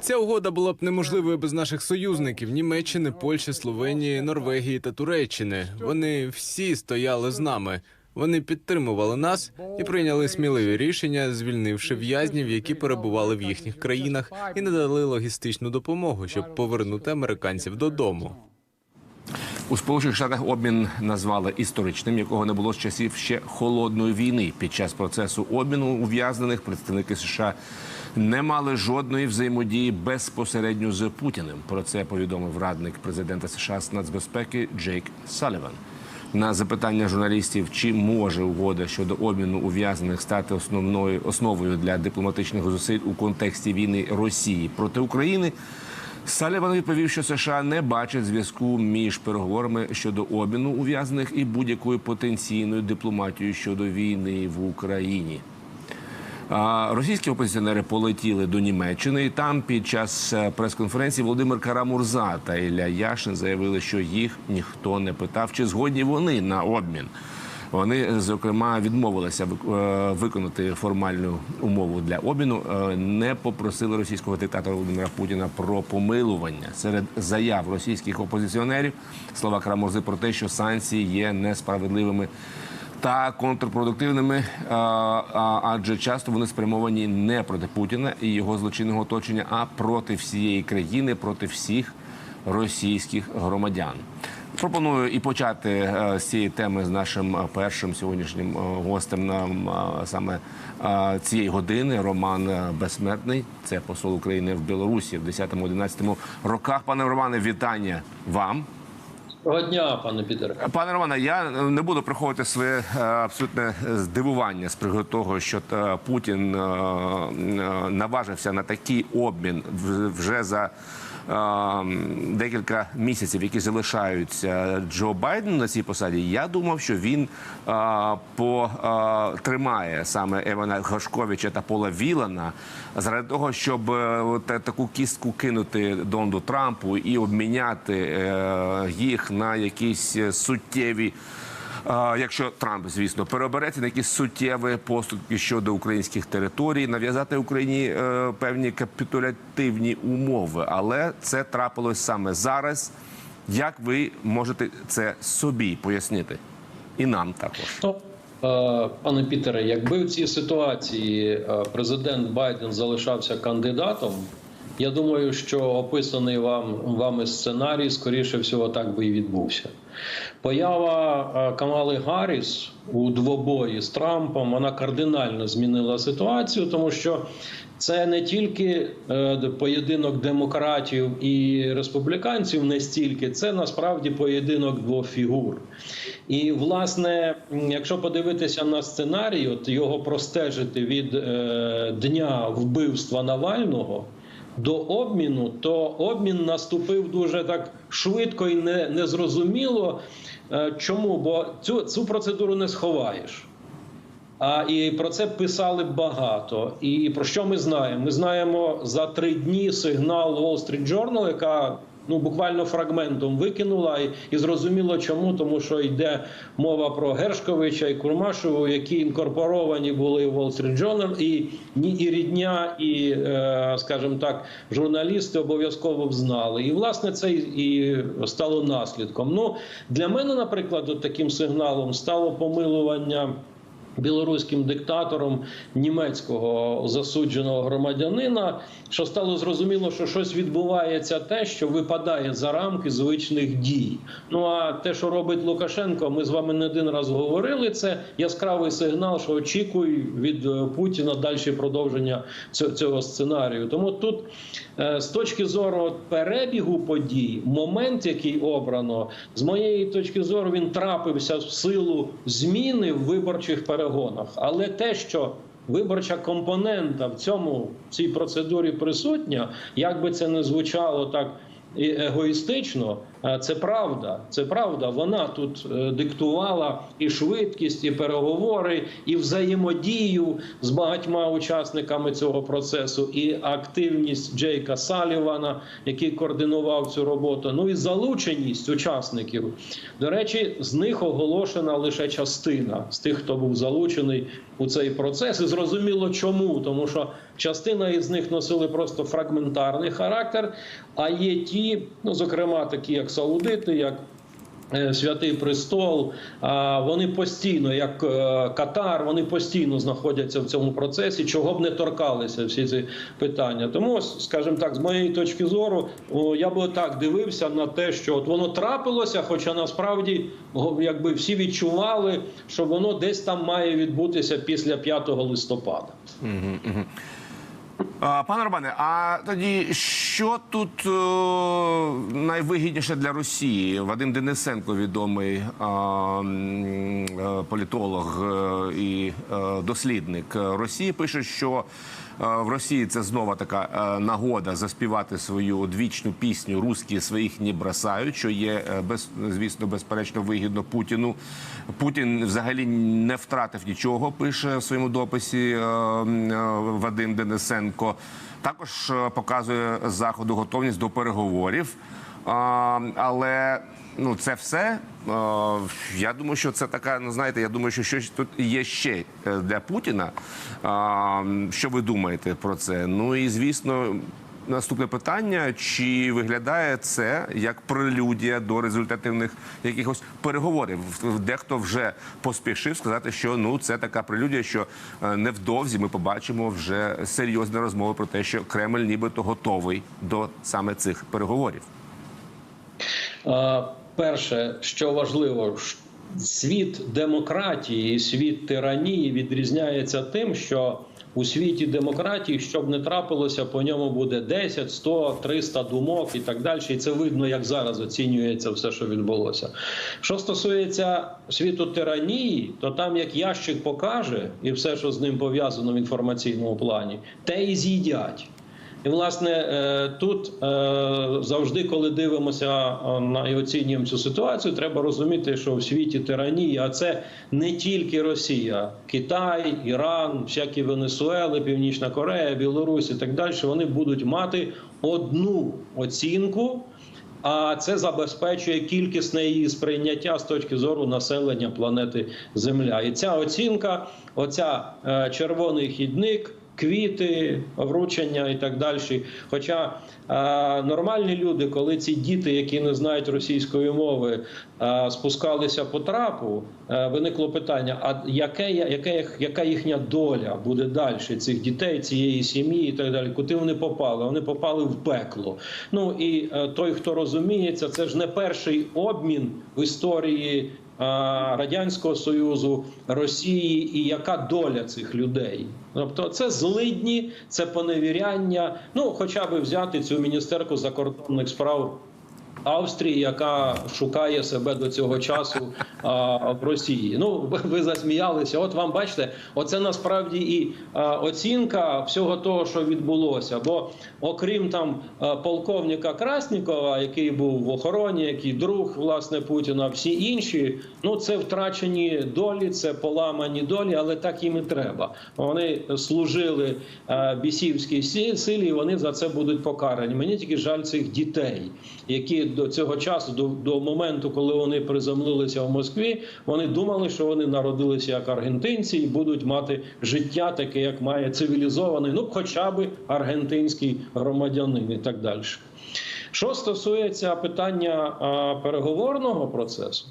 Ця угода була б неможливою без наших союзників Німеччини, Польщі, Словенії, Норвегії та Туреччини. Вони всі стояли з нами. Вони підтримували нас і прийняли сміливі рішення, звільнивши в'язнів, які перебували в їхніх країнах, і надали логістичну допомогу, щоб повернути американців додому. У Сполучених Штатах обмін назвали історичним, якого не було з часів ще холодної війни. Під час процесу обміну ув'язнених представники США не мали жодної взаємодії безпосередньо з Путіним. Про це повідомив радник президента США з нацбезпеки Джейк Саліван. На запитання журналістів, чи може угода щодо обміну ув'язнених стати основною основою для дипломатичних зусиль у контексті війни Росії проти України. Саліван відповів, що США не бачать зв'язку між переговорами щодо обміну ув'язнених і будь-якою потенційною дипломатією щодо війни в Україні. Російські опозиціонери полетіли до Німеччини, і там під час е, прес-конференції Володимир Карамурза та Ілля Яшин заявили, що їх ніхто не питав, чи згодні вони на обмін. Вони зокрема відмовилися е, виконати формальну умову для обміну. е, Не попросили російського диктатора Володимира Путіна про помилування серед заяв російських опозиціонерів. Слова Карамурзи про те, що санкції є несправедливими та контрпродуктивними, а, адже часто вони спрямовані не проти Путіна і його злочинного оточення, а проти всієї країни, проти всіх російських громадян. Пропоную і почати е, з цієї теми з нашим е, першим сьогоднішнім е, гостем е, саме е, цієї години. Роман е, Безсмертний, це посол України в Білорусі в 10-11 роках. Пане Романе, вітання вам. Доброго дня, пане Пітер. Пане Романе, я не буду приховувати своє е, абсолютне здивування з приводу того, що е, Путін е, е, наважився на такий обмін вже за е, декілька місяців, які залишаються Джо Байдену на цій посаді. Я думав, що він е, потримає саме Евана Гашковича та Пола Вілана заради того, щоб е, таку кістку кинути Дональду Трампу і обміняти е, їх на якісь е, суттєві. Якщо Трамп, звісно, переобереться на якісь суттєві поступки щодо українських територій, нав'язати Україні е, певні капітулятивні умови, але це трапилось саме зараз. Як ви можете це собі пояснити? І нам також. Ну, е, пане Пітере, якби в цій ситуації е, президент Байден залишався кандидатом, я думаю, що описаний вам вами сценарій, скоріше всього, так би і відбувся. Поява е, Камали Гарріс у двобої з Трампом вона кардинально змінила ситуацію, тому що це не тільки е, поєдинок демократів і республіканців, не стільки це насправді поєдинок двох фігур. І власне, якщо подивитися на сценарій, от його простежити від е, дня вбивства Навального. До обміну, то обмін наступив дуже так швидко і не, незрозуміло. Е, Чому? Бо цю, цю процедуру не сховаєш. А і про це писали багато. І про що ми знаємо? Ми знаємо за три дні сигнал Wall Street Journal, яка ну буквально фрагментом викинула, і, і зрозуміло чому, тому що йде мова про Гершковича і Курмашеву, які інкорпоровані були в Wall Street Journal, і і рідня, і е, скажімо так, журналісти обов'язково взнали. І власне це і стало наслідком. Ну для мене, наприклад, от таким сигналом стало помилування білоруським диктатором німецького засудженого громадянина, що стало зрозуміло, що щось відбувається те, що випадає за рамки звичних дій. Ну а те, що робить Лукашенко, ми з вами не один раз говорили. Це яскравий сигнал, що очікуй від е, Путіна далі продовження цього, сценарію. Тому тут е, з точки зору перебігу подій, момент, який обрано, з моєї точки зору, він трапився в силу зміни виборчих перегонах. Але те, що виборча компонента в цьому в цій процедурі присутня, як би це не звучало так. І егоїстично, е, це правда. Це правда. Вона тут е, диктувала і швидкість, і переговори, і взаємодію з багатьма учасниками цього процесу, і активність Джейка Салівана, який координував цю роботу. Ну і залученість учасників. До речі, з них оголошена лише частина з тих, хто був залучений у цей процес. І зрозуміло, чому, тому що частина із них носили просто фрагментарний характер. А є ті, ну зокрема, такі як саудити, як Святий престол, вони постійно, як е, Катар, вони постійно знаходяться в цьому процесі, чого б не торкалися всі ці питання. Тому, скажімо так, з моєї точки зору, я би так дивився на те, що от воно трапилося, хоча насправді якби всі відчували, що воно десь там має відбутися після 5 листопада. Пане Романе, а тоді що тут е, найвигідніше для Росії? Вадим Денисенко, відомий м, е, політолог е, і е, дослідник Росії, пише, що е, в Росії це знову така е, нагода заспівати свою одвічну пісню Руські своїх не бросають, що є без звісно безперечно вигідно Путіну. Путін взагалі не втратив нічого. Пише в своєму дописі м, е, Вадим Денисенко. Також е, показує заходу готовність до переговорів. Але ну це все. Е, Я думаю, що це така. Ну знаєте, я думаю, що щось тут є ще е, для Путіна. Що ви думаєте про це? Ну і звісно. Наступне питання: чи виглядає це як прелюдія до результативних якихось переговорів? Дехто вже поспішив сказати, що ну це така прелюдія, що е, невдовзі ми побачимо вже серйозні розмови про те, що Кремль нібито готовий до саме цих переговорів. Е, Перше, що важливо, світ демократії світ тиранії відрізняється тим, що у світі демократії, щоб не трапилося, по ньому буде 10, 100, 300 думок і так далі. І це видно, як зараз оцінюється все, що відбулося. Що стосується світу тиранії, то там як ящик покаже, і все, що з ним пов'язано в інформаційному плані, те і з'їдять. І власне е, тут е, завжди, коли дивимося е, на і оцінюємо цю ситуацію, треба розуміти, що в світі тиранії, а це не тільки Росія, Китай, Іран, всякі Венесуели, Північна Корея, Білорусь і так далі. Вони будуть мати одну оцінку. А це забезпечує кількісне її сприйняття з точки зору населення планети Земля. І ця оцінка, оця червоний хідник, квіти, вручення і так далі. Хоча е, нормальні люди, коли ці діти, які не знають російської мови, е, спускалися по трапу, е, виникло питання: а яке, яке, яка їхня доля буде далі цих дітей, цієї сім'ї і так далі? Куди вони попали? Вони попали в пекло. Ну і той, хто розуміється, це ж не перший обмін в історії. Е, Радянського Союзу, Росії, і яка доля цих людей? Тобто, це злидні, це поневіряння. Ну, хоча б взяти цю міністерку закордонних справ Австрії, яка шукає себе до цього часу а, в Росії. Ну ви- засміялися. От вам бачите, оце насправді і а, оцінка всього того, що відбулося. Бо окрім там полковника Краснікова, який був в охороні, який друг власне Путіна, всі інші, ну це втрачені долі, це поламані долі, але так їм і треба. Вони служили а, бісівській сі- силі, і вони за це будуть покарані. Мені тільки жаль цих дітей, які до цього часу, до, до моменту, коли вони приземлилися в Москві, вони думали, що вони народилися як аргентинці і будуть мати життя таке, як має цивілізований, ну хоча б аргентинський громадянин і так далі. Що стосується питання а, переговорного процесу,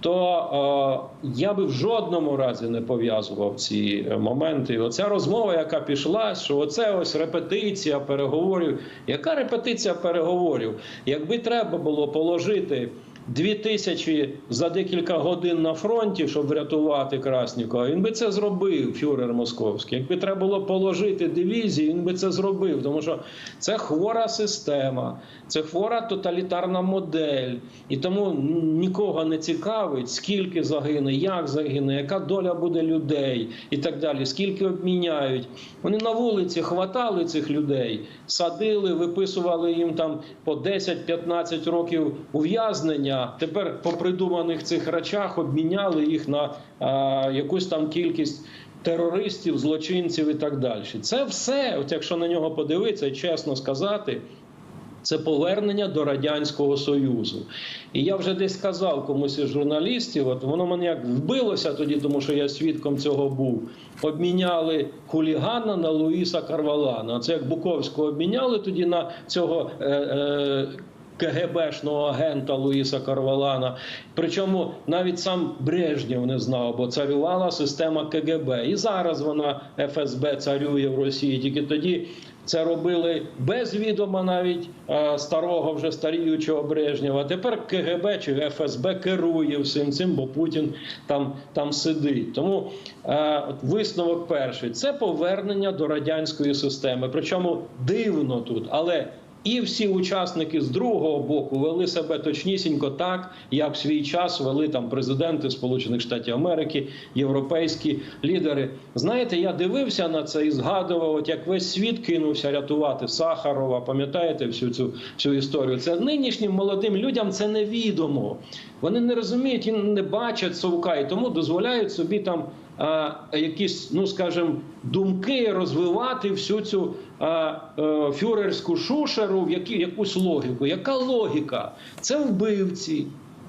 то е, я би в жодному разі не пов'язував ці е, моменти. Оця розмова, яка пішла, що оце ось репетиція переговорів. Яка репетиція переговорів? Якби треба було положити. Дві тисячі за декілька годин на фронті, щоб врятувати Краснікова, він би це зробив, фюрер московський. Якби треба було положити дивізії, він би це зробив, тому що це хвора система, це хвора тоталітарна модель, і тому нікого не цікавить, скільки загине, як загине, яка доля буде людей і так далі, скільки обміняють. Вони на вулиці хватали цих людей, садили, виписували їм там по 10-15 років ув'язнення. Тепер по придуманих цих речах обміняли їх на а, якусь там кількість. Терористів, злочинців і так далі. Це все, от якщо на нього подивитися чесно сказати, Це повернення до радянського союзу, і я вже десь казав комусь із журналістів. От воно мене як вбилося тоді, тому що я свідком цього був. Обміняли хулігана на Луїса Карвалана. Це як Буковського обміняли тоді на цього. Е, е, КГБшного агента Луїса Карвалана. Причому навіть сам Брежнєв не знав, бо царювала система КГБ. І зараз вона ФСБ царює в Росії. Тільки тоді це робили без відома навіть старого вже старіючого Брежнєва. Тепер КГБ чи ФСБ керує всім цим, бо Путін там, там сидить. Тому е, висновок перший це повернення до радянської системи. Причому дивно тут, але. І всі учасники з другого боку вели себе точнісінько так, як в свій час вели там президенти Сполучених Штатів Америки, європейські лідери. Знаєте, я дивився на це і згадував, от як весь світ кинувся рятувати Сахарова. Пам'ятаєте всю цю всю історію? Це нинішнім молодим людям це невідомо. Вони не розуміють і не бачать совка, і тому дозволяють собі там якісь, ну скажімо, думки розвивати всю цю а, фюрерську шушеру в якусь логіку. Яка логіка? Це вбивці.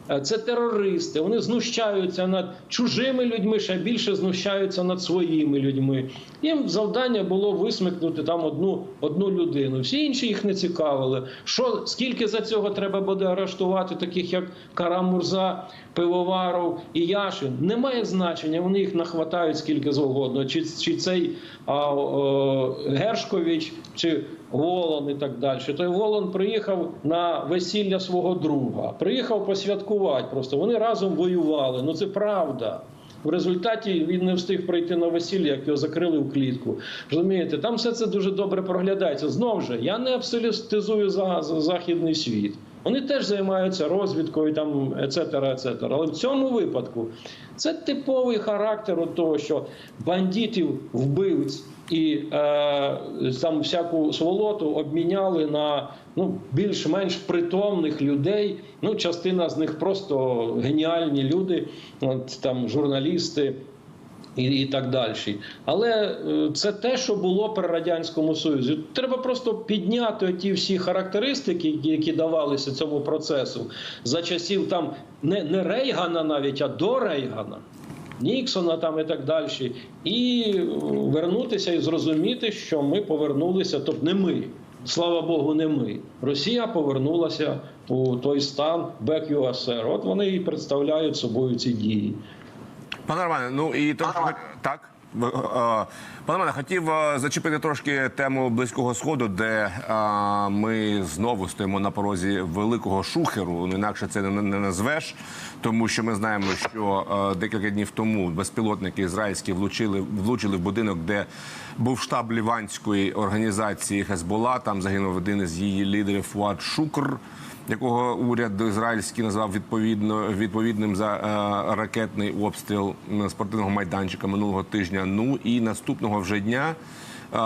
Е, Це терористи, вони знущаються над чужими людьми, ще більше знущаються над своїми людьми. Їм завдання було висмикнути там одну одну людину. Всі інші їх не цікавили. Що скільки за цього треба буде арештувати, таких як Карамурза, Пивоваров і Яшин? Немає значення. Вони їх нахватають скільки завгодно. Чи, чи цей а, о, Гершкович, чи Волон і так далі. Той Волон приїхав на весілля свого друга, приїхав посвяткувати. Просто вони разом воювали. Ну це правда. В результаті він не встиг прийти на весілля, як його закрили в клітку. Розумієте, там все це дуже добре проглядається. Знову ж, я не абсолютизую за, за західний світ. Вони теж займаються розвідкою, там ецетера, ецетера. Але в цьому випадку це типовий характер того, що бандитів, вбивць і е, там всяку сволоту обміняли на ну більш-менш притомних людей. Ну, частина з них просто геніальні люди, от там журналісти. І, і так далі. Але е, це те, що було при радянському союзі. Треба просто підняти ті всі характеристики, які, давалися цьому процесу за часів там не, не Рейгана, навіть а до Рейгана. Ніксона там і так далі, і е, вернутися і зрозуміти, що ми повернулися, тобто не ми, слава Богу, не ми. Росія повернулася у той стан back USSR. От вони і представляють собою ці дії. Пане Романе, ну і то, що... так. Ви, е, Пане Романе, хотів е, зачепити трошки тему близького сходу, де е, ми знову стоїмо на порозі великого шухеру. Ну, інакше це не, назвеш, тому що ми знаємо, що е, декілька днів тому безпілотники ізраїльські влучили влучили в будинок, де був штаб ліванської організації Хезбола. Там загинув один із її лідерів Фуад Шукр якого уряд ізраїльський назвав відповідно відповідним за е, ракетний обстріл спортивного майданчика минулого тижня. Ну і наступного вже дня. е,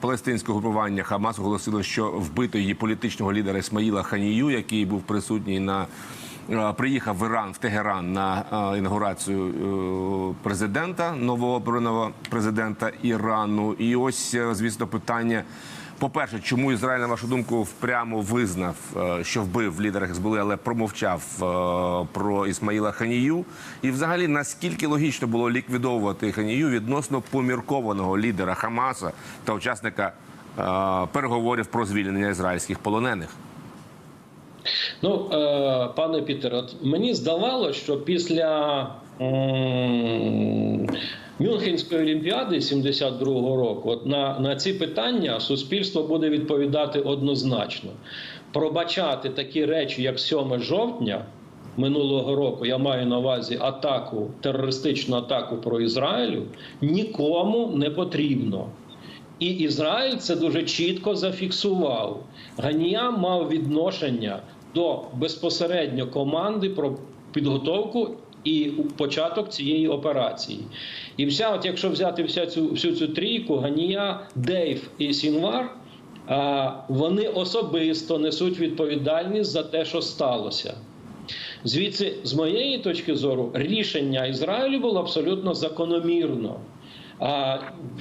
Палестинське групування Хамас оголосило, що вбито її політичного лідера Ісмаїла Ханію, який був присутній на е, приїхав в Іран в Тегеран на е, інаугурацію президента новообраного президента Ірану. І ось звісно питання. По-перше, чому Ізраїль, на вашу думку, впрямо визнав, е, що вбив лідера Хезболи, але промовчав е, про Ісмаїла Ханію? І взагалі, наскільки логічно було ліквідовувати Ханію відносно поміркованого лідера Хамаса та учасника е, переговорів про звільнення ізраїльських полонених? Ну, пане Пітер, от мені здавалося, що після Мюнхенської олімпіади 72-го року, от на, на ці питання суспільство буде відповідати однозначно. Пробачати такі речі, як 7 жовтня минулого року, я маю на увазі атаку, терористичну атаку про Ізраїлю, нікому не потрібно. І Ізраїль це дуже чітко зафіксував. Ганія мав відношення до безпосередньо команди про підготовку і початок цієї операції. І вся, от якщо взяти вся цю всю цю трійку, Ганія, Дейв і Сінвар, а, вони особисто несуть відповідальність за те, що сталося. Звідси, з моєї точки зору, рішення Ізраїлю було абсолютно закономірно. А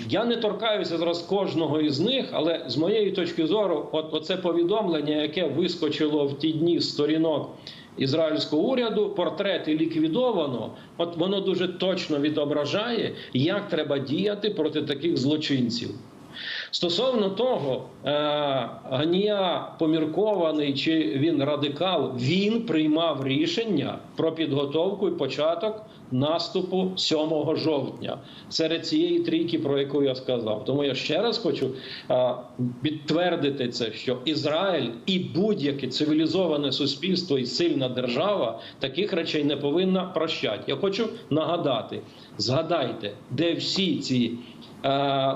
я не торкаюся зараз кожного із них, але з моєї точки зору, от оце повідомлення, яке вискочило в ті дні з сторінок ізраїльського уряду, портрети ліквідовано. От воно дуже точно відображає, як треба діяти проти таких злочинців. Стосовно того, гнія Ганія поміркований чи він радикал, він приймав рішення про підготовку і початок наступу 7 жовтня серед цієї трійки, про яку я сказав. Тому я ще раз хочу підтвердити це, що Ізраїль і будь-яке цивілізоване суспільство і сильна держава таких речей не повинна прощати. Я хочу нагадати: згадайте, де всі ці.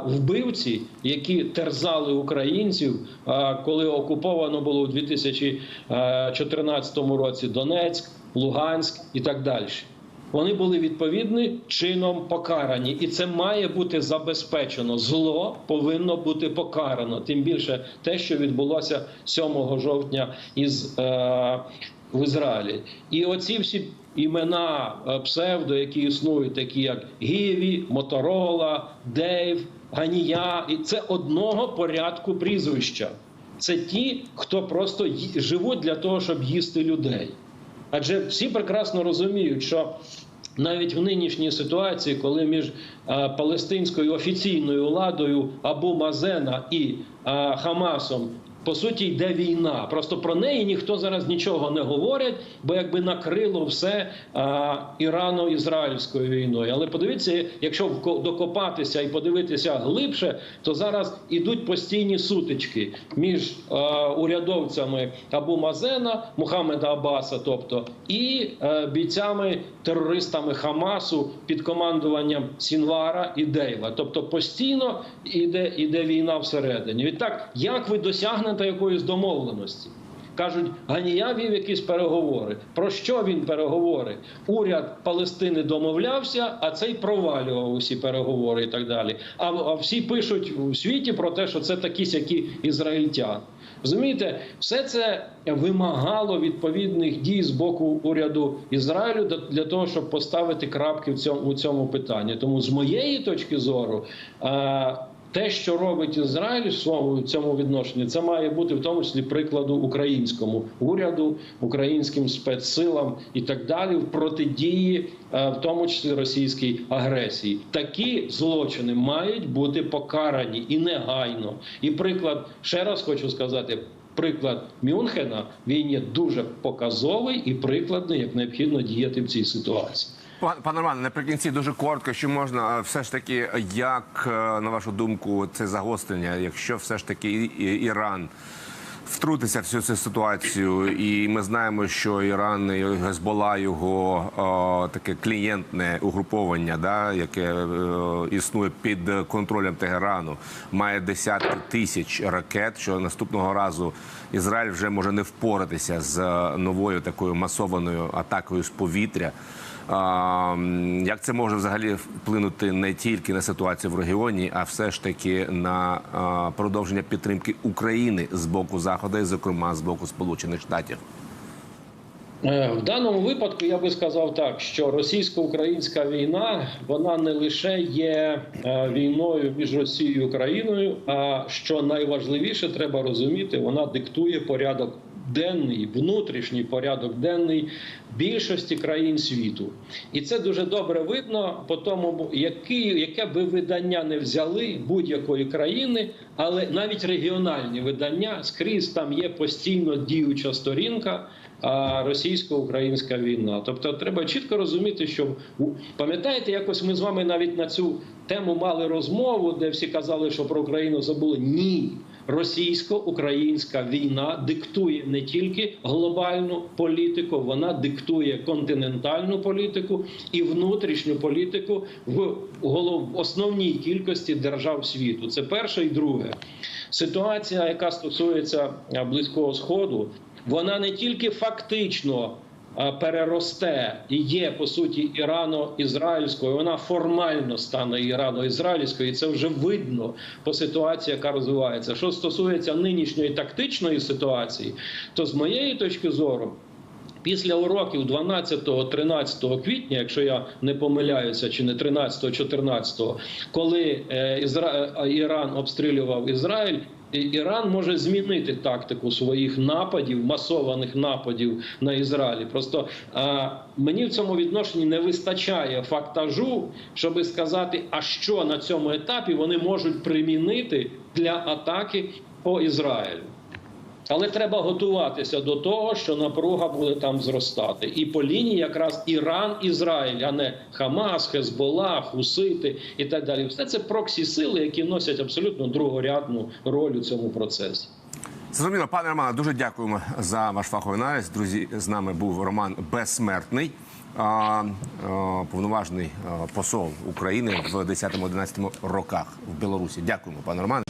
Вбивці, які терзали українців, коли окуповано було у 2014 році Донецьк, Луганськ і так далі. Вони були відповідним чином покарані, і це має бути забезпечено. Зло повинно бути покарано. Тим більше те, що відбулося 7 жовтня із е, в Ізраїлі. І оці всі імена е, псевдо, які існують, такі як Гіві, Моторола, Дейв, Ганія, і це одного порядку прізвища. Це ті, хто просто живуть для того, щоб їсти людей. Адже всі прекрасно розуміють, що навіть в нинішній ситуації, коли між е, палестинською офіційною владою Абу Мазена і е, Хамасом по суті йде війна. Просто про неї ніхто зараз нічого не говорить, бо якби накрило все а, ірано-ізраїльською війною. Але подивіться, якщо докопатися і подивитися глибше, то зараз ідуть постійні сутички між а, урядовцями Абу Мазена, Мухаммеда Аббаса, тобто і е, бійцями терористами Хамасу під командуванням Сінвара і Дейла. Тобто постійно іде, іде війна всередині. Відтак, як ви досягнете якоїсь домовленості? Кажуть, Ганія вів якісь переговори. Про що він переговори? Уряд Палестини домовлявся, а цей провалював усі переговори і так далі. А, а всі пишуть у світі про те, що це такі сякі ізраїльтяни. Розумієте, все це вимагало відповідних дій з боку уряду Ізраїлю для- того, щоб поставити крапки в цьому у цьому питанні. Тому з моєї точки зору. Те, що робить Ізраїль в своєму цьому відношенні, це має бути в тому числі прикладу українському уряду, українським спецсилам і так далі в протидії, е, в тому числі російській агресії. Такі злочини мають бути покарані і негайно. І приклад ще раз хочу сказати. Приклад Мюнхена він є дуже показовий і прикладний, як необхідно діяти в цій ситуації. Пан пане Романе, наприкінці дуже коротко, що можна все ж таки, як е, на вашу думку, це загострення, якщо все ж таки Іран втрутиться в цю ситуацію, і ми знаємо, що Іран і Гезбола його о, таке клієнтне угруповання, да, яке е, існує під контролем Тегерану, має десятки тисяч ракет. Що наступного разу Ізраїль вже може не впоратися з е, новою такою масованою атакою з повітря. Як це може взагалі вплинути не тільки на ситуацію в регіоні, а все ж таки на продовження підтримки України з боку Заходу, і зокрема з боку Сполучених Штатів? Е, В даному випадку я би сказав так, що російсько-українська війна вона не лише є е, війною між Росією і Україною, а що найважливіше треба розуміти, вона диктує порядок денний, внутрішній порядок денний більшості країн світу, і це дуже добре видно по тому, які, яке би видання не взяли будь-якої країни, але навіть регіональні видання скрізь там є постійно діюча сторінка російсько-українська війна. Тобто, треба чітко розуміти, що пам'ятаєте, якось ми з вами навіть на цю тему мали розмову, де всі казали, що про Україну забули. Ні. Російсько-українська війна диктує не тільки глобальну політику, вона диктує континентальну політику і внутрішню політику в основній кількості держав світу. Це перше і друге. Ситуація, яка стосується близького сходу, вона не тільки фактично переросте і є по суті ірано-ізраїльською, вона формально стане ірано-ізраїльською, і це вже видно по ситуації, яка розвивається. Що стосується нинішньої тактичної ситуації, то з моєї точки зору. Після уроків 12-13 квітня, якщо я не помиляюся, чи не 13-14, коли е, Ізра... е, Іран обстрілював Ізраїль. Іран може змінити тактику своїх нападів, масованих нападів на Ізраїль. Просто а, мені в цьому відношенні не вистачає фактажу, щоб сказати, а що на цьому етапі вони можуть примінити для атаки по Ізраїлю. Але треба готуватися до того, що напруга буде там зростати. І по лінії якраз Іран, Ізраїль, а не Хамас, Хезбола, Хусити і так далі. Все це проксі сили, які носять абсолютно другорядну роль у цьому процесі. Зрозуміло, пане Романе, дуже дякуємо за ваш фаховий аналіз. Друзі, з нами був Роман Безсмертний, повноважний посол України в 10-11 роках в Білорусі. Дякуємо, пане Романе.